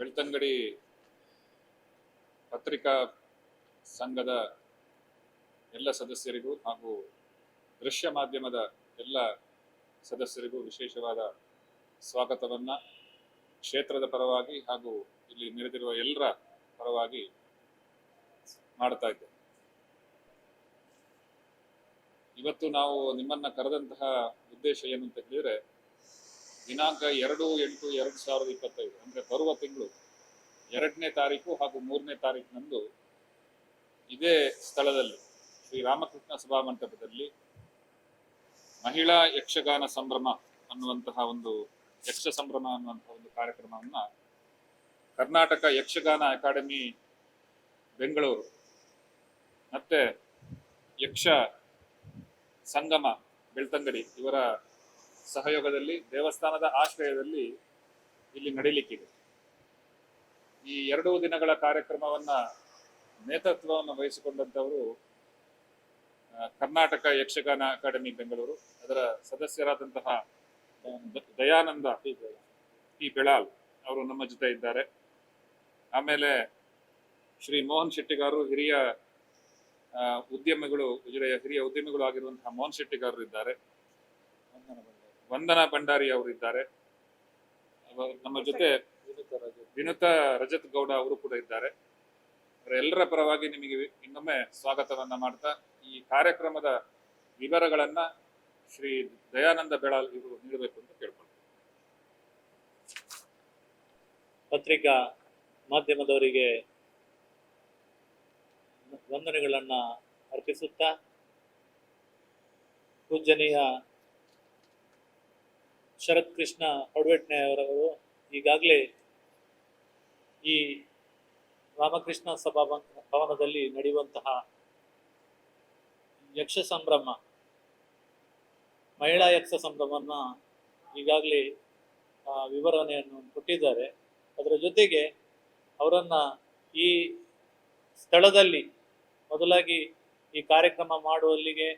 ಬೆಳ್ತಂಗಡಿ ಪತ್ರಿಕಾ ಸಂಘದ ಎಲ್ಲ ಸದಸ್ಯರಿಗೂ ಹಾಗೂ ದೃಶ್ಯ ಮಾಧ್ಯಮದ ಎಲ್ಲ ಸದಸ್ಯರಿಗೂ ವಿಶೇಷವಾದ ಸ್ವಾಗತವನ್ನ ಕ್ಷೇತ್ರದ ಪರವಾಗಿ ಹಾಗೂ ಇಲ್ಲಿ ನೆರೆದಿರುವ ಎಲ್ಲರ ಪರವಾಗಿ ಮಾಡ್ತಾ ಇದ್ದೆ ಇವತ್ತು ನಾವು ನಿಮ್ಮನ್ನ ಕರೆದಂತಹ ಉದ್ದೇಶ ಏನು ಅಂತ ಹೇಳಿದ್ರೆ ದಿನಾಂಕ ಎರಡು ಎಂಟು ಎರಡು ಸಾವಿರದ ಇಪ್ಪತ್ತೈದು, ಅಂದ್ರೆ ಬರುವ ತಿಂಗಳು ಎರಡನೇ ತಾರೀಕು ಹಾಗೂ ಮೂರನೇ ತಾರೀಕಿನಂದು ಇದೇ ಸ್ಥಳದಲ್ಲಿ ಶ್ರೀ ರಾಮಕೃಷ್ಣ ಸಭಾ ಮಂಟಪದಲ್ಲಿ ಮಹಿಳಾ ಯಕ್ಷಗಾನ ಸಂಭ್ರಮ ಅನ್ನುವಂತಹ ಒಂದು, ಯಕ್ಷ ಸಂಭ್ರಮ ಅನ್ನುವಂತಹ ಒಂದು ಕಾರ್ಯಕ್ರಮವನ್ನು ಕರ್ನಾಟಕ ಯಕ್ಷಗಾನ ಅಕಾಡೆಮಿ ಬೆಂಗಳೂರು ಮತ್ತೆ ಯಕ್ಷ ಸಂಗಮ ಬೆಳ್ತಂಗಡಿ ಇವರ ಸಹಯೋಗದಲ್ಲಿ, ದೇವಸ್ಥಾನದ ಆಶ್ರಯದಲ್ಲಿ ಇಲ್ಲಿ ನಡೀಲಿಕ್ಕಿದೆ. ಈ ಎರಡು ದಿನಗಳ ಕಾರ್ಯಕ್ರಮವನ್ನ ನೇತೃತ್ವವನ್ನು ವಹಿಸಿಕೊಂಡಂತವರು ಕರ್ನಾಟಕ ಯಕ್ಷಗಾನ ಅಕಾಡೆಮಿ ಬೆಂಗಳೂರು, ಅದರ ಸದಸ್ಯರಾದಂತಹ ದಯಾನಂದ ಪಿ ಬೆಳಾಲ್ ಅವರು ನಮ್ಮ ಜೊತೆ ಇದ್ದಾರೆ. ಆಮೇಲೆ ಶ್ರೀ ಮೋಹನ್ ಶೆಟ್ಟಿಗಾರರು ಹಿರಿಯ ಉದ್ಯಮಿಗಳು ಹಿರಿಯ ಉದ್ಯಮಿಗಳು ಆಗಿರುವಂತಹ ಮೋಹನ್ ಶೆಟ್ಟಿಗಾರರು ಇದ್ದಾರೆ ವಂದನಾ ಭಂಡಾರಿ ಅವರು ಇದ್ದಾರೆ ನಮ್ಮ ಜೊತೆ ವಿನುತ ರಜತ್ ಗೌಡ ಅವರು ಕೂಡ ಇದ್ದಾರೆ. ಎಲ್ಲರ ಪರವಾಗಿ ನಿಮಗೆ ಇನ್ನೊಮ್ಮೆ ಸ್ವಾಗತವನ್ನ ಮಾಡ್ತಾ, ಈ ಕಾರ್ಯಕ್ರಮದ ವಿವರಗಳನ್ನ ಶ್ರೀ ದಯಾನಂದ ಬೆಳಾಲ್ ಇವರು ನೀಡಬೇಕು ಅಂತ ಕೇಳ್ಕೊಳ್ತೀನಿ. ಪತ್ರಿಕಾ ಮಾಧ್ಯಮದವರಿಗೆ ವಂದನೆಗಳನ್ನ ಅರ್ಪಿಸುತ್ತಾ ಪೂಜನೀಯ ಶರತ್ ಕೃಷ್ಣ ಹೊಡವೆಟ್ನೆಯವರವರು ಈಗಾಗಲೇ ಈ ರಾಮಕೃಷ್ಣ ಸಭಾ ಭವನ- ಭವನದಲ್ಲಿ ನಡೆಯುವಂತಹ ಯಕ್ಷ ಸಂಭ್ರಮ, ಮಹಿಳಾ ಯಕ್ಷ ಸಂಭ್ರಮನ ಈಗಾಗಲೇ ವಿವರಣೆಯನ್ನು ಕೊಟ್ಟಿದ್ದಾರೆ. ಅದರ ಜೊತೆಗೆ ಅವರನ್ನ ಈ ಸ್ಥಳದಲ್ಲಿ ಮೊದಲಾಗಿ ಈ ಕಾರ್ಯಕ್ರಮ ಮಾಡುವಲ್ಲಿಗೆ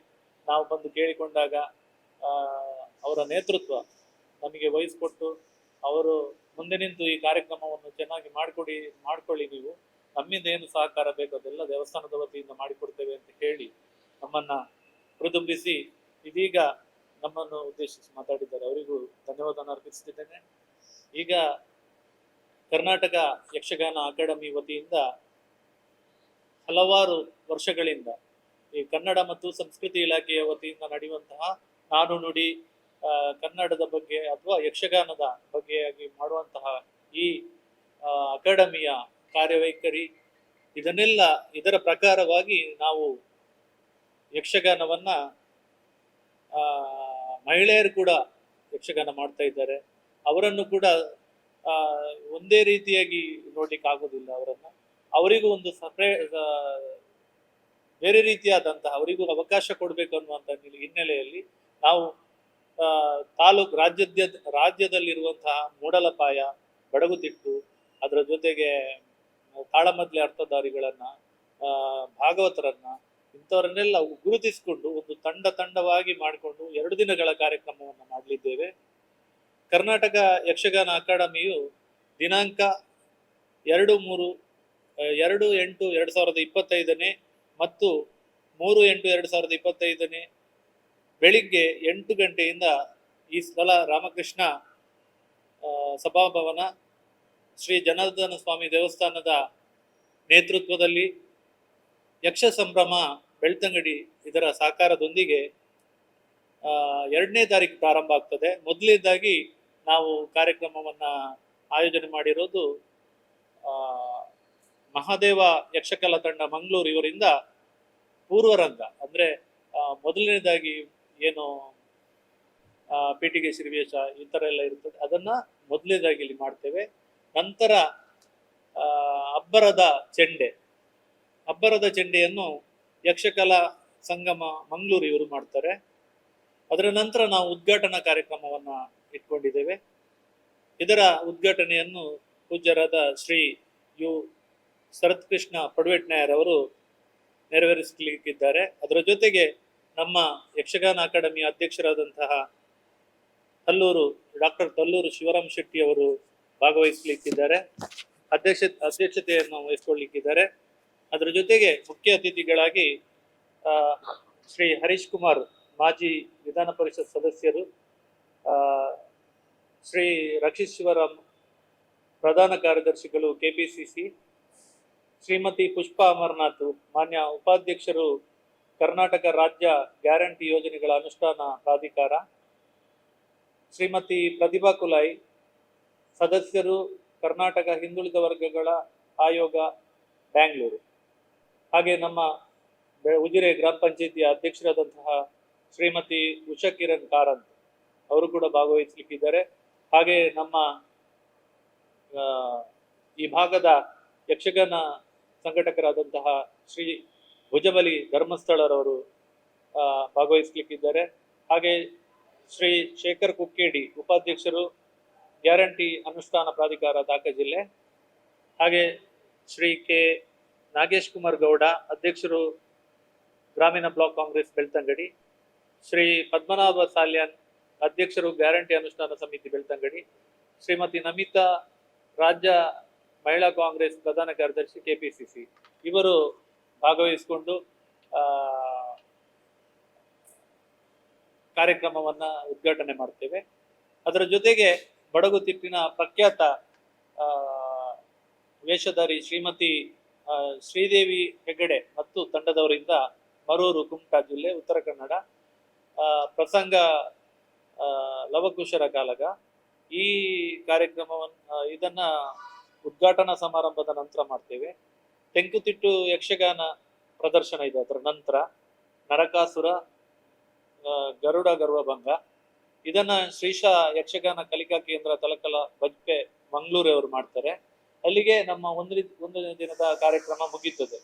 ನಾವು ಬಂದು ಕೇಳಿಕೊಂಡಾಗ ಅವರ ನೇತೃತ್ವ ನಮಗೆ ವಹಿಸ್ಕೊಟ್ಟು ಅವರು ಮುಂದೆ ನಿಂತು ಈ ಕಾರ್ಯಕ್ರಮವನ್ನು ಚೆನ್ನಾಗಿ ಮಾಡಿಕೊಡಿ, ಮಾಡ್ಕೊಳ್ಳಿ ನೀವು. ನಮ್ಮಿಂದ ಏನು ಸಹಕಾರ ಬೇಕು ಅದೆಲ್ಲ ದೇವಸ್ಥಾನದ ವತಿಯಿಂದ ಮಾಡಿಕೊಡ್ತೇವೆ ಅಂತ ಹೇಳಿ ನಮ್ಮನ್ನ ಹುರಿದುಂಬಿಸಿ ಇದೀಗ ನಮ್ಮನ್ನು ಉದ್ದೇಶಿಸಿ ಮಾತಾಡಿದ್ದಾರೆ. ಅವರಿಗೂ ಧನ್ಯವಾದವನ್ನು ಅರ್ಪಿಸುತ್ತಿದ್ದೇನೆ ಈಗ ಕರ್ನಾಟಕ ಯಕ್ಷಗಾನ ಅಕಾಡೆಮಿ ವತಿಯಿಂದ ಹಲವಾರು ವರ್ಷಗಳಿಂದ ಈ ಕನ್ನಡ ಮತ್ತು ಸಂಸ್ಕೃತಿ ಇಲಾಖೆಯ ವತಿಯಿಂದ ನಡೆಯುವಂತಹ ನಾನು ನುಡಿ ಕನ್ನಡದ ಬಗ್ಗೆ ಅಥವಾ ಯಕ್ಷಗಾನದ ಬಗ್ಗೆಯಾಗಿ ಮಾಡುವಂತಹ ಈ ಅಕಾಡೆಮಿಯ ಕಾರ್ಯವೈಖರಿ, ಇದನ್ನೆಲ್ಲ ಇದರ ಪ್ರಕಾರವಾಗಿ ನಾವು ಯಕ್ಷಗಾನವನ್ನ ಮಹಿಳೆಯರು ಕೂಡ ಯಕ್ಷಗಾನ ಮಾಡ್ತಾ ಇದ್ದಾರೆ. ಅವರನ್ನು ಕೂಡ ಒಂದೇ ರೀತಿಯಾಗಿ ನೋಡ್ಲಿಕ್ಕೆ ಆಗೋದಿಲ್ಲ ಅವರನ್ನ. ಅವರಿಗೂ ಒಂದು ಸಪ್ರೇ ಬೇರೆ ರೀತಿಯಾದಂತಹ, ಅವರಿಗೂ ಅವಕಾಶ ಕೊಡಬೇಕು ಅನ್ನುವಂಥ ಹಿನ್ನೆಲೆಯಲ್ಲಿ ನಾವು ತಾಲೂಕು ರಾಜ್ಯದ ರಾಜ್ಯದಲ್ಲಿರುವಂತಹ ಮೂಡಲಪಾಯ, ಬಡಗುತಿಟ್ಟು, ಅದರ ಜೊತೆಗೆ ತಾಳಮದ್ಲೆ ಅರ್ಥಧಾರಿಗಳನ್ನ ಭಾಗವತರನ್ನ, ಇಂಥವರನ್ನೆಲ್ಲ ಗುರುತಿಸಿಕೊಂಡು ಒಂದು ತಂಡ ತಂಡವಾಗಿ ಮಾಡಿಕೊಂಡು ಎರಡು ದಿನಗಳ ಕಾರ್ಯಕ್ರಮವನ್ನು ಮಾಡಲಿದ್ದೇವೆ. ಕರ್ನಾಟಕ ಯಕ್ಷಗಾನ ಅಕಾಡೆಮಿಯು ದಿನಾಂಕ ಎರಡು ಮೂರು ಎರಡು ಎಂಟು ಎರಡು ಸಾವಿರದ ಇಪ್ಪತ್ತೈದನೇ ಮತ್ತು ಮೂರು ಎಂಟು ಎರಡು ಸಾವಿರದ ಇಪ್ಪತ್ತೈದನೇ ಬೆಳಿಗ್ಗೆ ಎಂಟು ಗಂಟೆಯಿಂದ ಈ ಸ್ಥಳ ರಾಮಕೃಷ್ಣ ಸಭಾಭವನ ಶ್ರೀ ಜನಾರ್ದನ ಸ್ವಾಮಿ ದೇವಸ್ಥಾನದ ನೇತೃತ್ವದಲ್ಲಿ ಯಕ್ಷ ಸಂಭ್ರಮ ಬೆಳ್ತಂಗಡಿ ಇದರ ಸಹಕಾರದೊಂದಿಗೆ ಎರಡನೇ ತಾರೀಕು ಪ್ರಾರಂಭ ಆಗ್ತದೆ. ಮೊದಲನೇದಾಗಿ ನಾವು ಕಾರ್ಯಕ್ರಮವನ್ನು ಆಯೋಜನೆ ಮಾಡಿರೋದು ಮಹಾದೇವ ಯಕ್ಷಕಲಾ ತಂಡ ಮಂಗಳೂರು ಇವರಿಂದ ಪೂರ್ವರಂಗ. ಅಂದರೆ ಮೊದಲನೇದಾಗಿ ಏನು ಪೇಟಿಗೆ ಶ್ರೀವೇಶ ಈ ಥರ ಎಲ್ಲ ಇರ್ತದೆ. ಅದನ್ನ ಮೊದಲನೇದಾಗಿ ಇಲ್ಲಿ ಮಾಡ್ತೇವೆ. ನಂತರ ಅಬ್ಬರದ ಚೆಂಡೆ. ಅಬ್ಬರದ ಚೆಂಡೆಯನ್ನು ಯಕ್ಷಕಲಾ ಸಂಗಮ ಮಂಗಳೂರು ಇವರು ಮಾಡ್ತಾರೆ. ಅದರ ನಂತರ ನಾವು ಉದ್ಘಾಟನಾ ಕಾರ್ಯಕ್ರಮವನ್ನ ಇಟ್ಕೊಂಡಿದ್ದೇವೆ. ಇದರ ಉದ್ಘಾಟನೆಯನ್ನು ಪೂಜ್ಯರಾದ ಶ್ರೀ ಯು. ಶರತ್ ಕೃಷ್ಣ ಪಡ್ವೆಟ್ನಾಯರ್ ಅವರು ನೆರವೇರಿಸಲಿಕ್ಕಿದ್ದಾರೆ. ಅದರ ಜೊತೆಗೆ ನಮ್ಮ ಯಕ್ಷಗಾನ ಅಕಾಡೆಮಿಯ ಅಧ್ಯಕ್ಷರಾದಂತಹ ತಲ್ಲೂರು ಡಾಕ್ಟರ್ ತಲ್ಲೂರು ಶಿವರಾಮ್ ಶೆಟ್ಟಿ ಅವರು ಭಾಗವಹಿಸಲಿಕ್ಕಿದ್ದಾರೆ. ಅಧ್ಯಕ್ಷ, ಅಧ್ಯಕ್ಷತೆಯನ್ನು ವಹಿಸ್ಕೊಳ್ಳಿಕ್ಕಿದ್ದಾರೆ. ಅದರ ಜೊತೆಗೆ ಮುಖ್ಯ ಅತಿಥಿಗಳಾಗಿ ಶ್ರೀ ಹರೀಶ್ ಕುಮಾರ್ ಮಾಜಿ ವಿಧಾನ ಪರಿಷತ್ ಸದಸ್ಯರು ಶ್ರೀ ರಕ್ಷಿತ್ ಶಿವರಾಮ್ ಪ್ರಧಾನ ಕಾರ್ಯದರ್ಶಿಗಳು, ಕೆಪಿಸಿಸಿ, ಶ್ರೀಮತಿ ಪುಷ್ಪಾ ಅಮರನಾಥ್ ಮಾನ್ಯ ಉಪಾಧ್ಯಕ್ಷರು ಕರ್ನಾಟಕ ರಾಜ್ಯ ಗ್ಯಾರಂಟಿ ಯೋಜನೆಗಳ ಅನುಷ್ಠಾನ ಪ್ರಾಧಿಕಾರ. ಶ್ರೀಮತಿ ಪ್ರತಿಭಾ ಕುಲಾಯ್ ಸದಸ್ಯರು ಕರ್ನಾಟಕ ಹಿಂದುಳಿದ ವರ್ಗಗಳ ಆಯೋಗ, ಬ್ಯಾಂಗ್ಳೂರು. ಹಾಗೆ ನಮ್ಮ ಉಜಿರೆ ಗ್ರಾಮ ಪಂಚಾಯತಿಯ ಅಧ್ಯಕ್ಷರಾದಂತಹ ಶ್ರೀಮತಿ ಉಷಾ ಕಿರಣ್ ಕಾರಂತ್ ಅವರು ಕೂಡ ಭಾಗವಹಿಸಲಿಕ್ಕಿದ್ದಾರೆ. ಹಾಗೆ ನಮ್ಮ ಈ ಭಾಗದ ಯಕ್ಷಗಾನ ಸಂಘಟಕರಾದಂತಹ ಶ್ರೀ ಭುಜಬಲಿ ಧರ್ಮಸ್ಥಳರವರು ಭಾಗವಹಿಸ್ಲಿಕ್ಕಿದ್ದಾರೆ. ಹಾಗೆ ಶ್ರೀ ಶೇಖರ್ ಕುಕ್ಕೇಡಿ ಉಪಾಧ್ಯಕ್ಷರು, ಗ್ಯಾರಂಟಿ ಅನುಷ್ಠಾನ ಪ್ರಾಧಿಕಾರ ದಾಖ ಜಿಲ್ಲೆ. ಹಾಗೆ ಶ್ರೀ ಕೆ ನಾಗೇಶ್ ಕುಮಾರ್ ಗೌಡ, ಅಧ್ಯಕ್ಷರು ಗ್ರಾಮೀಣ ಬ್ಲಾಕ್ ಕಾಂಗ್ರೆಸ್ ಬೆಳ್ತಂಗಡಿ. ಶ್ರೀ ಪದ್ಮನಾಭ ಸಾಲ್ಯಾನ್, ಅಧ್ಯಕ್ಷರು ಗ್ಯಾರಂಟಿ ಅನುಷ್ಠಾನ ಸಮಿತಿ ಬೆಳ್ತಂಗಡಿ. ಶ್ರೀಮತಿ ನಮಿತಾ, ರಾಜ್ಯ ಮಹಿಳಾ ಕಾಂಗ್ರೆಸ್ ಪ್ರಧಾನ ಕಾರ್ಯದರ್ಶಿ ಕೆಪಿಸಿಸಿ ಇವರು ಭಾಗವಹಿಸಿಕೊಂಡು ಕಾರ್ಯಕ್ರಮವನ್ನು ಉದ್ಘಾಟನೆ ಮಾಡ್ತೇವೆ. ಅದರ ಜೊತೆಗೆ ಬಡಗುತಿಟ್ಟಿನ ಪ್ರಖ್ಯಾತ ವೇಷಧಾರಿ ಶ್ರೀಮತಿ ಶ್ರೀದೇವಿ ಹೆಗ್ಗಡೆ ಮತ್ತು ತಂಡದವರಿಂದ ಮರೂರು ಕುಮಟಾ ಜಿಲ್ಲೆ, ಉತ್ತರ ಕನ್ನಡ ಪ್ರಸಂಗ ಲವಕುಶರ ಕಾಲಗ. ಈ ಕಾರ್ಯಕ್ರಮವನ್ನು, ಇದನ್ನ ಉದ್ಘಾಟನಾ ಸಮಾರಂಭದ ನಂತರ ಮಾಡ್ತೇವೆ. ತೆಂಕುತಿಟ್ಟು ಯಕ್ಷಗಾನ ಪ್ರದರ್ಶನ ಇದೆ ಅದರ ನಂತರ ನರಕಾಸುರ ಗರುಡ ಗರ್ವಭಂಗ. ಇದನ್ನ ಶ್ರೀಶಾ ಯಕ್ಷಗಾನ ಕಲಿಕಾ ಕೇಂದ್ರ ತಲಕಲ ಬಜ್ಪೆ ಮಂಗಳೂರವರು ಮಾಡ್ತಾರೆ. ಅಲ್ಲಿಗೆ ನಮ್ಮ ಒಂದು ದಿನದ ಕಾರ್ಯಕ್ರಮ ಮುಗೀತದೆ.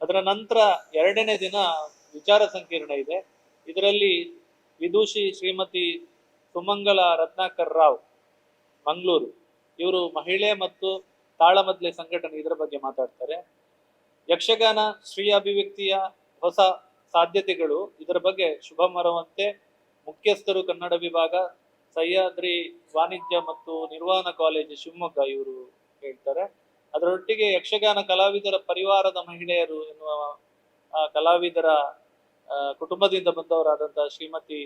ಅದರ ನಂತರ ಎರಡನೇ ದಿನ ವಿಚಾರ ಸಂಕಿರಣ ಇದೆ. ಇದರಲ್ಲಿ ವಿದೂಷಿ ಶ್ರೀಮತಿ ಸುಮಂಗಲ ರತ್ನಾಕರ್ ರಾವ್, ಮಂಗಳೂರು. ಇವರು ಮಹಿಳೆ ಮತ್ತು ತಾಳಮದ್ಲೆ ಸಂಘಟನೆ ಇದರ ಬಗ್ಗೆ ಮಾತಾಡ್ತಾರೆ. ಯಕ್ಷಗಾನ ಶ್ರೀ ಅಭಿವ್ಯಕ್ತಿಯ ಹೊಸ ಸಾಧ್ಯತೆಗಳು ಇದರ ಬಗ್ಗೆ ಶುಭ ಮರವಂತೆ ಮುಖ್ಯಸ್ಥರು ಕನ್ನಡ ವಿಭಾಗ, ಸಹ್ಯಾದ್ರಿ ವಾಣಿಜ್ಯ ಮತ್ತು ನಿರ್ವಹಣಾ ಕಾಲೇಜು ಶಿವಮೊಗ್ಗ ಇವರು ಹೇಳ್ತಾರೆ. ಅದರೊಟ್ಟಿಗೆ ಯಕ್ಷಗಾನ ಕಲಾವಿದರ ಪರಿವಾರದ ಮಹಿಳೆಯರು ಎನ್ನುವ ಕಲಾವಿದರ ಕುಟುಂಬದಿಂದ ಬಂದವರಾದಂತಹ ಶ್ರೀಮತಿ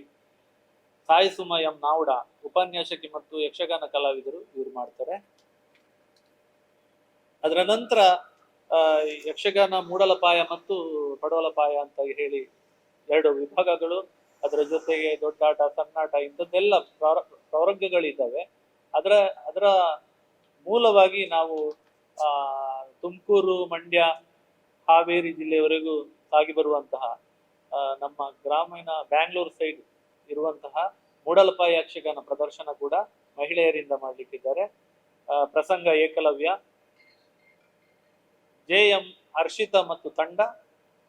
ಸಾಯಿ ಸುಮ ಎಂ ನಾವುಡ ಉಪನ್ಯಾಸಕಿ ಮತ್ತು ಯಕ್ಷಗಾನ ಕಲಾವಿದರು ಇವರು ಮಾಡ್ತಾರೆ. ಅದರ ನಂತರ ಯಕ್ಷಗಾನ ಮೂಡಲಪಾಯ ಮತ್ತು ಪಡೋಲಪಾಯ ಅಂತ ಹೇಳಿ ಎರಡು ವಿಭಾಗಗಳು, ಅದರ ಜೊತೆಗೆ ದೊಡ್ಡಾಟ ಸಣ್ಣಾಟ ಇಂಥದ್ದೆಲ್ಲ ಪ್ರವರ್ಗಗಳಿದ್ದಾವೆ ಅದರ ಅದರ ಮೂಲವಾಗಿ ನಾವು, ಆ, ತುಮಕೂರು, ಮಂಡ್ಯ, ಹಾವೇರಿ ಜಿಲ್ಲೆಯವರೆಗೂ ಸಾಗಿ ಬರುವಂತಹ ನಮ್ಮ ಗ್ರಾಮೀಣ ಬ್ಯಾಂಗ್ಳೂರ್ ಸೈಡ್ ಇರುವಂತಹ ಮೂಡಲಪಾಯ ಯಕ್ಷಗಾನ ಪ್ರದರ್ಶನ ಕೂಡ ಮಹಿಳೆಯರಿಂದ ಮಾಡಲಿಕ್ಕಿದ್ದಾರೆ. ಪ್ರಸಂಗ ಏಕಲವ್ಯ ಎಂ ಹರ್ಷಿತ ಮತ್ತು ತಂಡ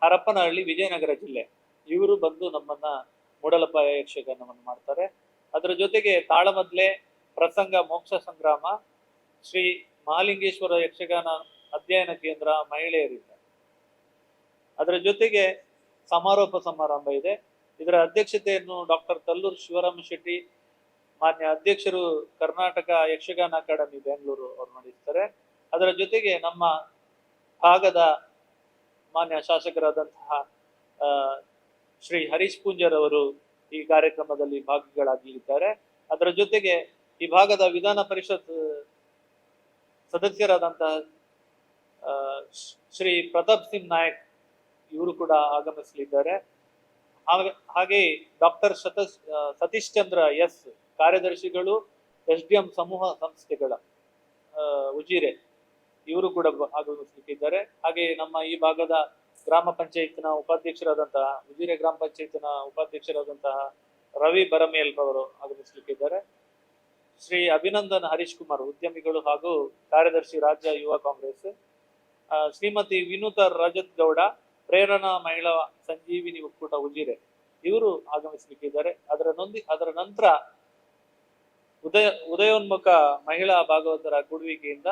ಹರಪ್ಪನಹಳ್ಳಿ ವಿಜಯನಗರ ಜಿಲ್ಲೆ. ಇವರು ಬಂದು ನಮ್ಮನ್ನ ಮೂಡಲಪ್ಪ ಯಕ್ಷಗಾನವನ್ನು ಮಾಡ್ತಾರೆ. ಅದರ ಜೊತೆಗೆ ತಾಳಮದ್ಲೆ ಪ್ರಸಂಗ ಮೋಕ್ಷ ಸಂಗ್ರಾಮ, ಶ್ರೀ ಮಹಾಲಿಂಗೇಶ್ವರ ಯಕ್ಷಗಾನ ಅಧ್ಯಯನ ಕೇಂದ್ರ ಮಹಿಳೆಯರಿಂದ ಅದರ ಜೊತೆಗೆ ಸಮಾರೋಪ ಸಮಾರಂಭ ಇದೆ. ಇದರ ಅಧ್ಯಕ್ಷತೆಯನ್ನು ಡಾಕ್ಟರ್ ತಲ್ಲೂರು ಶಿವರಾಮ ಶೆಟ್ಟಿ, ಮಾನ್ಯ ಅಧ್ಯಕ್ಷರು ಕರ್ನಾಟಕ ಯಕ್ಷಗಾನ ಅಕಾಡೆಮಿ ಬೆಂಗಳೂರು ಅವರು ನಡೆಸ್ತಾರೆ. ಅದರ ಜೊತೆಗೆ ನಮ್ಮ ಭಾಗದ ಮಾನ್ಯ ಶಾಸಕರಾದಂತಹ ಶ್ರೀ ಹರೀಶ್ ಪೂಂಜರ್ ಅವರು ಈ ಕಾರ್ಯಕ್ರಮದಲ್ಲಿ ಭಾಗಿಗಳಾಗಲಿದ್ದಾರೆ ಅದರ ಜೊತೆಗೆ ಈ ಭಾಗದ ವಿಧಾನ ಪರಿಷತ್ ಸದಸ್ಯರಾದಂತಹ ಶ್ರೀ ಪ್ರತಾಪ್ ಸಿಂಗ್ ನಾಯಕ್ ಇವರು ಕೂಡ ಆಗಮಿಸಲಿದ್ದಾರೆ. ಹಾಗೆ ಡಾಕ್ಟರ್ ಸತೀಶ್ ಚಂದ್ರ ಎಸ್ ಕಾರ್ಯದರ್ಶಿಗಳು, ಎಸ್ ಡಿ ಎಂ ಸಮೂಹ ಸಂಸ್ಥೆಗಳ ಉಜಿರೆ ಇವರು ಕೂಡ ಆಗಮಿಸಲಿಕ್ಕಿದ್ದಾರೆ ಹಾಗೆ ನಮ್ಮ ಈ ಭಾಗದ ಗ್ರಾಮ ಪಂಚಾಯತ್ನ ಉಪಾಧ್ಯಕ್ಷರಾದಂತಹ ಉಜಿರೆ ಗ್ರಾಮ ಪಂಚಾಯತ್ನ ಉಪಾಧ್ಯಕ್ಷರಾದಂತಹ ರವಿ ಬರಮೇಲ್ ಅವರು ಆಗಮಿಸಲಿಕ್ಕಿದ್ದಾರೆ ಶ್ರೀ ಅಭಿನಂದನ್ ಹರೀಶ್ ಕುಮಾರ್ ಉದ್ಯಮಿಗಳು ಹಾಗೂ ಕಾರ್ಯದರ್ಶಿ ರಾಜ್ಯ ಯುವ ಕಾಂಗ್ರೆಸ್ ಶ್ರೀಮತಿ ವಿನೂತ ರಜತ್ ಗೌಡ ಪ್ರೇರಣಾ ಮಹಿಳಾ ಸಂಜೀವಿನಿ ಒಕ್ಕೂಟ ಉಜಿರೆ, ಇವರು ಆಗಮಿಸಲಿಕ್ಕಿದ್ದಾರೆ ಅದರ ನೊಂದಿ, ಅದರ ನಂತರ ಉದಯ, ಉದಯೋನ್ಮುಖ ಮಹಿಳಾ ಭಾಗವತರ ಕೂಡುವಿಕೆಯಿಂದ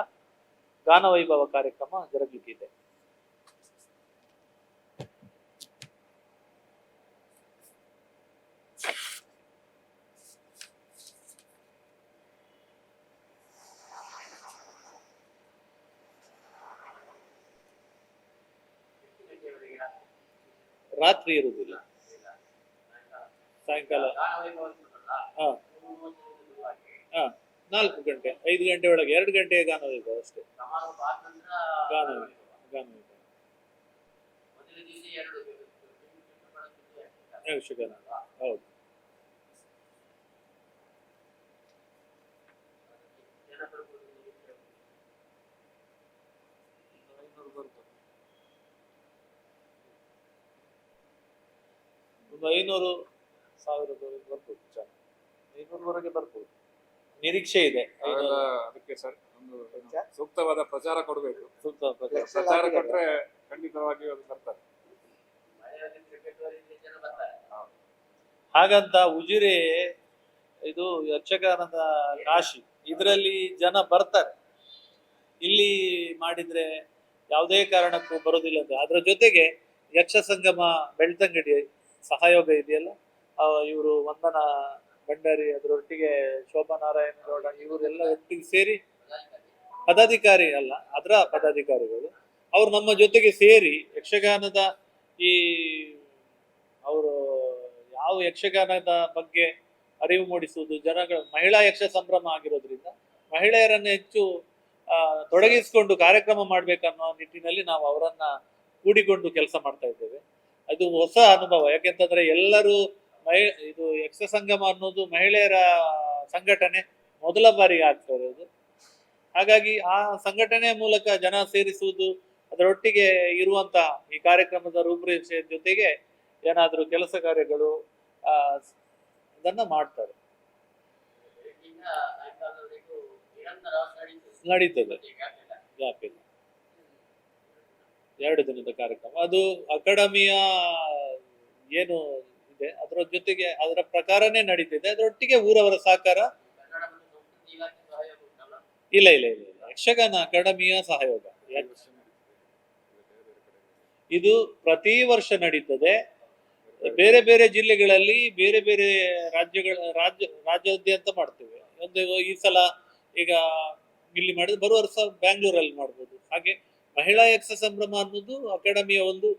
ಗಾನವೈಭವ ಕಾರ್ಯಕ್ರಮ ಜರುಗಲಿಕ್ಕಿದೆ ರಾತ್ರಿ ಇರುವುದಿಲ್ಲ. ಸಾಯಂಕಾಲ. ನಾಲ್ಕು ಗಂಟೆ, ಐದು ಗಂಟೆ ಒಳಗೆ, ಎರಡು ಗಂಟೆಗೆ ಗಾನ ವೈಭವ ಅಷ್ಟೇ. ಯಕ್ಷಗಾನ ಹೌದು ಒಂದು ಐನೂರು ಸಾವಿರದವರೆಗೆ ಬರ್ಬೋದು ಜನ. ಐನೂರವರೆಗೆ ಬರ್ಬೋದು. ನಿರೀಕ್ಷೆ ಇದೆ. ಅದಕ್ಕೆ ಸರ್ ಒಂದು ಸೂಕ್ತವಾದ ಪ್ರಚಾರ ಕೊಡಬೇಕು. ಸೂಕ್ತ ಪ್ರಚಾರ. ಕೊಟ್ಟರೆ ಕೊಟ್ರೆ ಖಂಡಿತವಾಗಿ ಅದು ಬರ್ತಾರೆ ಹಾಗಂತ ಉಜಿರೆ ಇದು ಯಕ್ಷಗಾನದ ಕಾಶಿ ಇದರಲ್ಲಿ ಜನ ಬರ್ತಾರೆ. ಇಲ್ಲಿ ಮಾಡಿದ್ರೆ ಯಾವುದೇ ಕಾರಣಕ್ಕೂ ಬರೋದಿಲ್ಲ ಅಂತ. ಅದರ ಜೊತೆಗೆ ಯಕ್ಷ ಸಂಗಮ ಬೆಳ್ತಂಗಡಿ ಸಹಯೋಗ ಇದೆಯಲ್ಲ? ಇವರು ವಂದನ ಭಂಡಾರಿ, ಅದರೊಟ್ಟಿಗೆ ಶೋಭಾ ನಾರಾಯಣ ಗೌಡ, ಇವರೆಲ್ಲ ಒಟ್ಟಿಗೆ ಸೇರಿ ಪದಾಧಿಕಾರಿ ಅಲ್ಲ, ಅದರ ಪದಾಧಿಕಾರಿಗಳು. ಅವರು ನಮ್ಮ ಜೊತೆಗೆ ಸೇರಿ ಯಕ್ಷಗಾನದ ಈ ಅವರು ಯಾವ ಯಕ್ಷಗಾನದ ಬಗ್ಗೆ ಅರಿವು ಮೂಡಿಸುವುದು, ಜನಗಳ ಮಹಿಳಾ ಯಕ್ಷ ಸಂಭ್ರಮ ಆಗಿರೋದ್ರಿಂದ ಮಹಿಳೆಯರನ್ನು ಹೆಚ್ಚು ತೊಡಗಿಸಿಕೊಂಡು ಕಾರ್ಯಕ್ರಮ ಮಾಡ್ಬೇಕನ್ನೋ ನಿಟ್ಟಿನಲ್ಲಿ ನಾವು ಅವರನ್ನ ಕೂಡಿಕೊಂಡು ಕೆಲಸ ಮಾಡ್ತಾ ಇದ್ದೇವೆ. ಅದು ಹೊಸ ಅನುಭವ, ಯಾಕೆಂತಂದ್ರೆ ಎಲ್ಲರೂ ಮಹಿ, ಇದು ಯಕ್ಷ ಸಂಗಮ ಅನ್ನೋದು ಮಹಿಳೆಯರ ಸಂಘಟನೆ ಮೊದಲ ಬಾರಿಗೆ ಆಗ್ತಾ ಇರೋದು ಹಾಗಾಗಿ ಆ ಸಂಘಟನೆ ಮೂಲಕ ಜನ ಸೇರಿಸುವುದು, ಅದರೊಟ್ಟಿಗೆ ಇರುವಂತ ಈ ಕಾರ್ಯಕ್ರಮದ ರೂಪರೇಷೆ ಜೊತೆಗೆ ಏನಾದರೂ ಕೆಲಸ ಕಾರ್ಯಗಳು ಅದನ್ನ ಮಾಡ್ತಾರೆ. ನಡೀತದೆ. ಎರಡು ದಿನದ ಕಾರ್ಯಕ್ರಮ. ಅದು ಅಕಾಡೆಮಿಯ ಏನು ಇದೆ. ಅದರ ಜೊತೆಗೆ ಅದರ ಪ್ರಕಾರನೇ ನಡೀತಿದೆ. ಅದರೊಟ್ಟಿಗೆ ಊರವರ ಸಹಕಾರ ಇಲ್ಲ ಇಲ್ಲ ಇಲ್ಲ ಯಕ್ಷಗಾನ ಅಕಾಡೆಮಿಯ ಸಹಯೋಗ. ಇದು ಪ್ರತಿ ವರ್ಷ ನಡೀತದೆ. ಬೇರೆ ಬೇರೆ ಜಿಲ್ಲೆಗಳಲ್ಲಿ ಬೇರೆ ಬೇರೆ ರಾಜ್ಯಗಳ ರಾಜ್ಯ ರಾಜ್ಯಾದ್ಯಂತ ಮಾಡ್ತೇವೆ. ಒಂದು ಈ ಸಲ ಈಗ ಇಲ್ಲಿ ಮಾಡಿದ್ರೆ ಬರುವ ವರ್ಷ ಬ್ಯಾಂಗ್ಳೂರಲ್ಲಿ ಮಾಡ್ಬೋದು. ಹಾಗೆ ಮಹಿಳಾ ಯಕ್ಷ ಸಂಭ್ರಮ ಅನ್ನೋದು ಅಕಾಡೆಮಿಯ ಒಂದು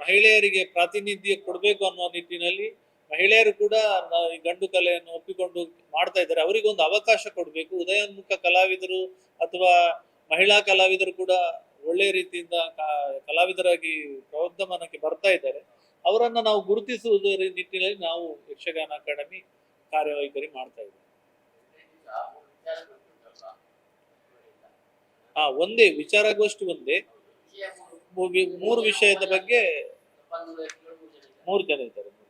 ಮಹಿಳೆಯರಿಗೆ ಪ್ರಾತಿನಿಧ್ಯ ಕೊಡಬೇಕು ಅನ್ನೋ ನಿಟ್ಟಿನಲ್ಲಿ ಮಹಿಳೆಯರು ಕೂಡ ಈ ಗಂಡು ಕಲೆಯನ್ನು ಒಪ್ಪಿಕೊಂಡು ಮಾಡ್ತಾ ಇದ್ದಾರೆ. ಅವರಿಗೊಂದು ಅವಕಾಶ ಕೊಡಬೇಕು. ಉದಯೋನ್ಮುಖ ಕಲಾವಿದರು ಅಥವಾ ಮಹಿಳಾ ಕಲಾವಿದರು ಕೂಡ ಒಳ್ಳೆಯ ರೀತಿಯಿಂದ ಕಲಾವಿದರಾಗಿ ಪ್ರವರ್ಧಮಾನಕ್ಕೆ ಬರ್ತಾ ಇದ್ದಾರೆ. ಅವರನ್ನ ನಾವು ಗುರುತಿಸುವುದರ ನಿಟ್ಟಿನಲ್ಲಿ ನಾವು ಯಕ್ಷಗಾನ ಅಕಾಡೆಮಿ ಕಾರ್ಯವೈಖರಿ ಮಾಡ್ತಾ ಇದ್ದೀವಿ. ಹಾ ಒಂದೇ, ವಿಚಾರಗೋಷ್ಠಿ ಒಂದೇ. ಮೂರು ವಿಷಯದ ಬಗ್ಗೆ ಮೂರು ಜನ ಇದ್ದಾರೆ.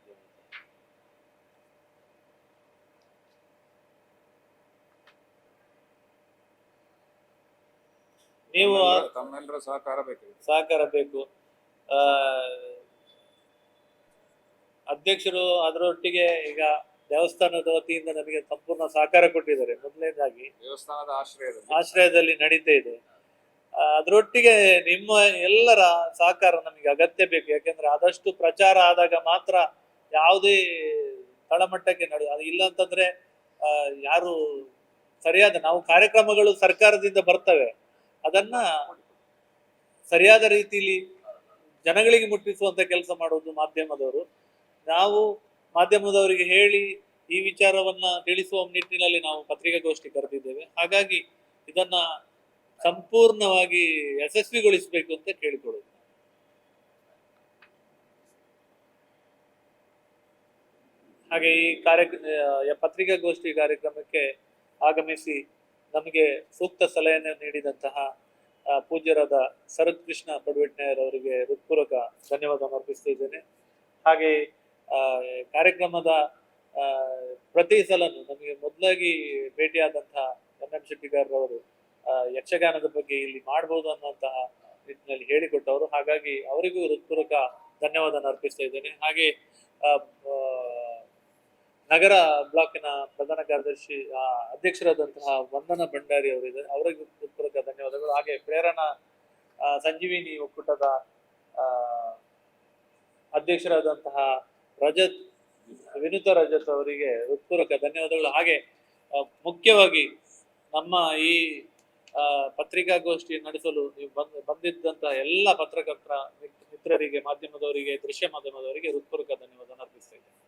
ನೀವು ತಮ್ಮೆಲ್ಲರ- ಸಹಕಾರ ಬೇಕು ಸಹಕಾರ ಬೇಕು. ಆ ಅಧ್ಯಕ್ಷರು ಅದರೊಟ್ಟಿಗೆ ಈಗ ದೇವಸ್ಥಾನದ ವತಿಯಿಂದ ನನಗೆ ಸಂಪೂರ್ಣ ಸಹಕಾರ ಕೊಟ್ಟಿದ್ದಾರೆ. ಮೊದಲನೇದಾಗಿ ದೇವಸ್ಥಾನದ ಆಶ್ರಯದಲ್ಲಿ. ಆಶ್ರಯದಲ್ಲಿ ನಡೀತಾ ಇದೆ. ಅದರೊಟ್ಟಿಗೆ ನಿಮ್ಮ ಎಲ್ಲರ ಸಹಕಾರ ನಮಗೆ ಅಗತ್ಯ ಬೇಕು. ಯಾಕೆಂದ್ರೆ ಆದಷ್ಟು ಪ್ರಚಾರ ಆದಾಗ ಮಾತ್ರ ಯಾವುದೇ ತಳಮಟ್ಟಕ್ಕೆ ನಡೆ, ಅದು ಇಲ್ಲ ಅಂತಂದ್ರೆ ಯಾರು ಸರಿಯಾದ, ನಾವು ಕಾರ್ಯಕ್ರಮಗಳು ಸರ್ಕಾರದಿಂದ ಬರ್ತವೆ. ಅದನ್ನ ಸರಿಯಾದ ರೀತಿಲಿ ಜನಗಳಿಗೆ ಮುಟ್ಟಿಸುವಂತ ಕೆಲಸ ಮಾಡುವುದು ಮಾಧ್ಯಮದವರು. ನಾವು ಮಾಧ್ಯಮದವರಿಗೆ ಹೇಳಿ ಈ ವಿಚಾರವನ್ನ ತಿಳಿಸುವ ನಿಟ್ಟಿನಲ್ಲಿ ನಾವು ಪತ್ರಿಕಾಗೋಷ್ಠಿ ಕರೆದಿದ್ದೇವೆ. ಹಾಗಾಗಿ ಇದನ್ನ ಸಂಪೂರ್ಣವಾಗಿ ಯಶಸ್ವಿಗೊಳಿಸಬೇಕು ಅಂತ ಕೇಳಿಕೊಳ್ಳೋದು. ಹಾಗೆ ಈ ಕಾರ್ಯ ಪತ್ರಿಕಾಗೋಷ್ಠಿ ಕಾರ್ಯಕ್ರಮಕ್ಕೆ ಆಗಮಿಸಿ ನಮಗೆ ಸೂಕ್ತ ಸಲಹೆಯನ್ನು ನೀಡಿದಂತಹ ಪೂಜ್ಯರಾದ ಶರತ್ ಕೃಷ್ಣ ಪಡ್ವೆಟ್ನಾಯರ್ ಅವರಿಗೆ ಹೃತ್ಪೂರ್ವಕ ಧನ್ಯವಾದ ಅರ್ಪಿಸ್ತಾ ಇದ್ದೇನೆ. ಹಾಗೆ ಕಾರ್ಯಕ್ರಮದ ಪ್ರತಿ ಸಲನು ನಮಗೆ ಮೊದಲಾಗಿ ಭೇಟಿಯಾದಂತಹ ಎನ್ ಎಂ ಶೆಟ್ಟಿಗಾರರವರು ಯಕ್ಷಗಾನದ ಬಗ್ಗೆ ಇಲ್ಲಿ ಮಾಡಬಹುದು ಅನ್ನುವಂತಹ ನಿಟ್ಟಿನಲ್ಲಿ ಹೇಳಿಕೊಟ್ಟವರು. ಹಾಗಾಗಿ ಅವರಿಗೂ ಹೃತ್ಪೂರ್ವಕ ಧನ್ಯವಾದ ಅರ್ಪಿಸ್ತಾ ಇದ್ದೇನೆ. ಹಾಗೆ ನಗರ ಬ್ಲಾಕಿನ ಪ್ರಧಾನ ಕಾರ್ಯದರ್ಶಿ ಅಧ್ಯಕ್ಷರಾದಂತಹ ವಂದನ ಭಂಡಾರಿ ಅವರಿದ್ದಾರೆ ಅವರಿಗೂ ಹೃತ್ಪೂರ್ವಕ ಧನ್ಯವಾದಗಳು. ಹಾಗೆ ಪ್ರೇರಣಾ ಸಂಜೀವಿನಿ ಒಕ್ಕೂಟದ ಅಧ್ಯಕ್ಷರಾದಂತಹ ರಜತ್, ವಿನುತ ರಜತ್ ಅವರಿಗೆ ಹೃತ್ಪೂರ್ವಕ ಧನ್ಯವಾದಗಳು. ಹಾಗೆ ಮುಖ್ಯವಾಗಿ ನಮ್ಮ ಈ ಪತ್ರಿಕಾಗೋಷ್ಠಿ ನಡೆಸಲು ನೀವು ಬಂದ್ ಬಂದಿದ್ದಂತಹ ಎಲ್ಲಾ ಪತ್ರಕರ್ತರ ಮಿತ್ರರಿಗೆ, ಮಾಧ್ಯಮದವರಿಗೆ, ದೃಶ್ಯ ಮಾಧ್ಯಮದವರಿಗೆ ಹೃತ್ಪೂರ್ವಕ ಧನ್ಯವಾದ ಅರ್ಪಿಸ್ತಾ ಇದ್ದೇನೆ.